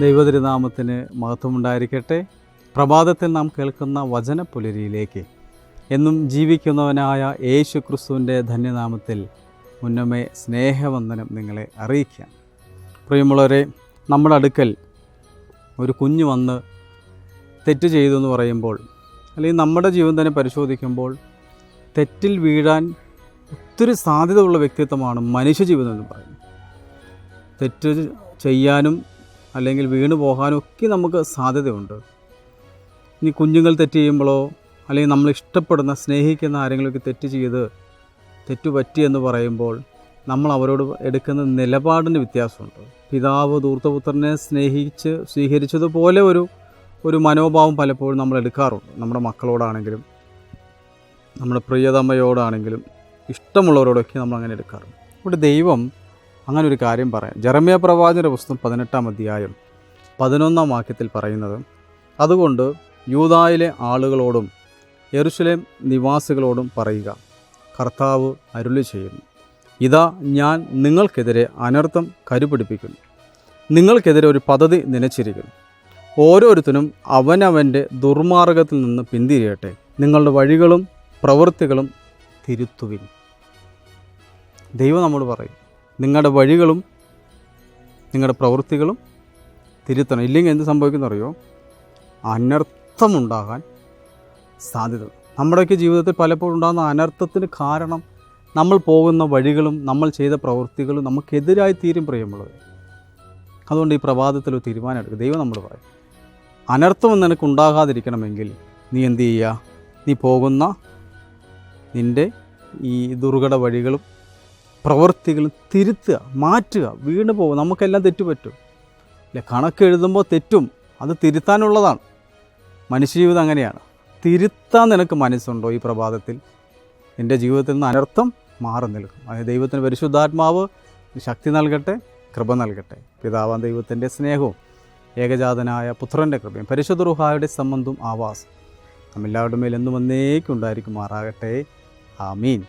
ദൈവതിരുനാമത്തിന് മഹത്വമുണ്ടായിരിക്കട്ടെ. പ്രഭാതത്തിൽ നാം കേൾക്കുന്ന വചനപ്പുലരിയിലേക്ക് എന്നും ജീവിക്കുന്നവനായ യേശു ക്രിസ്തുവിന്റെ ധന്യനാമത്തിൽ മുന്നമേ സ്നേഹവന്ദനം നിങ്ങളെ അറിയിക്കാം. പ്രിയമുള്ളവരെ നമ്മുടെ അടുക്കൽ ഒരു കുഞ്ഞു വന്ന് തെറ്റ് ചെയ്തു എന്ന് പറയുമ്പോൾ അല്ലെങ്കിൽ നമ്മുടെ ജീവൻ തന്നെ പരിശോധിക്കുമ്പോൾ തെറ്റിൽ വീഴാൻ ഒത്തിരി സാധ്യതയുള്ള വ്യക്തിത്വമാണ് മനുഷ്യജീവിതം എന്ന് പറയുന്നത്. തെറ്റ് ചെയ്യാനും അല്ലെങ്കിൽ വീണു പോകാനും ഒക്കെ നമുക്ക് സാധ്യതയുണ്ട്. ഇനി കുഞ്ഞുങ്ങൾ തെറ്റ് ചെയ്യുമ്പോഴോ അല്ലെങ്കിൽ നമ്മൾ ഇഷ്ടപ്പെടുന്ന സ്നേഹിക്കുന്ന ആരെങ്കിലുമൊക്കെ തെറ്റ് ചെയ്ത് തെറ്റു പറ്റി എന്ന് പറയുമ്പോൾ നമ്മൾ അവരോട് എടുക്കുന്ന നിലപാടിന് വ്യത്യാസമുണ്ട്. പിതാവ് ധൂർത്തപുത്രനെ സ്നേഹിച്ച് സ്വീകരിച്ചതുപോലെ ഒരു ഒരു മനോഭാവം പലപ്പോഴും നമ്മൾ എടുക്കാറുണ്ട്. നമ്മുടെ മക്കളോടാണെങ്കിലും നമ്മുടെ പ്രിയതമ്മയോടാണെങ്കിലും ഇഷ്ടമുള്ളവരോടൊക്കെ നമ്മൾ അങ്ങനെ എടുക്കാറുണ്ട്. ഇവിടെ ദൈവം അങ്ങനെ ഒരു കാര്യം പറയാം. ജെറമിയ പ്രവാചന്റെ പുസ്തകം പതിനെട്ടാം അധ്യായം പതിനൊന്നാം വാക്യത്തിൽ പറയുന്നത് അതുകൊണ്ട് യൂതായിലെ ആളുകളോടും എറുസലേം നിവാസികളോടും പറയുക കർത്താവ് അരുളി ചെയ്യുന്നു ഇതാ ഞാൻ നിങ്ങൾക്കെതിരെ അനർത്ഥം കരുപിടിപ്പിക്കുന്നു. നിങ്ങൾക്കെതിരെ ഒരു പദ്ധതി നനച്ചിരിക്കുന്നു. ഓരോരുത്തരും അവനവന്റെ ദുർമാർഗത്തിൽ നിന്ന് പിന്തിരിയട്ടെ. നിങ്ങളുടെ വഴികളും പ്രവൃത്തികളും തിരുത്തുവിൻ. ദൈവം നമ്മോട് പറയും നിങ്ങളുടെ വഴികളും നിങ്ങളുടെ പ്രവൃത്തികളും തിരുത്തണം. ഇല്ലെങ്കിൽ എന്ത് സംഭവിക്കുന്നറിയോ? അനർത്ഥമുണ്ടാകാൻ സാധ്യത. നമ്മുടെയൊക്കെ ജീവിതത്തിൽ പലപ്പോഴും ഉണ്ടാകുന്ന അനർത്ഥത്തിന് കാരണം നമ്മൾ പോകുന്ന വഴികളും നമ്മൾ ചെയ്ത പ്രവൃത്തികളും നമുക്കെതിരായി തീരും പ്രിയമുള്ളത് അതുകൊണ്ട് ഈ പ്രഭാതത്തിൽ ഒരു തീരുമാനം എടുക്കുക ദൈവം നമ്മൾ പറയും അനർത്ഥം നിനക്ക് ഉണ്ടാകാതിരിക്കണമെങ്കിൽ നീ എന്ത് ചെയ്യുക? നീ പോകുന്ന നിന്റെ ഈ ദുർഘട വഴികളും പ്രവൃത്തികളും തിരുത്തുക മാറ്റുക വീണ് പോകും നമുക്കെല്ലാം തെറ്റുപറ്റും അല്ലെ കണക്ക് എഴുതുമ്പോൾ തെറ്റും അത് തിരുത്താനുള്ളതാണ്. മനുഷ്യജീവിതം അങ്ങനെയാണ്. തിരുത്താൻ നിനക്ക് മനസ്സുണ്ടോ ഈ പ്രഭാതത്തിൽ? എന്റെ ജീവിതത്തിൽ നിന്ന് അനർത്ഥം മാറി നിൽക്കും. അതായത് ദൈവത്തിന് പരിശുദ്ധാത്മാവ് ശക്തി നൽകട്ടെ കൃപ നൽകട്ടെ. പിതാവാൻ ദൈവത്തിന്റെ സ്നേഹവും ഏകജാതനായ പുത്രന്റെ കൃപയും പരിശുദ്ധ റുഹായുടെ സംബന്ധവും ആവാസം. നമ്മെല്ലാവരുടെ മേൽ എന്നും എന്നേക്കും ഉണ്ടായിരിക്കുമാറാകട്ടെ ആമീൻ.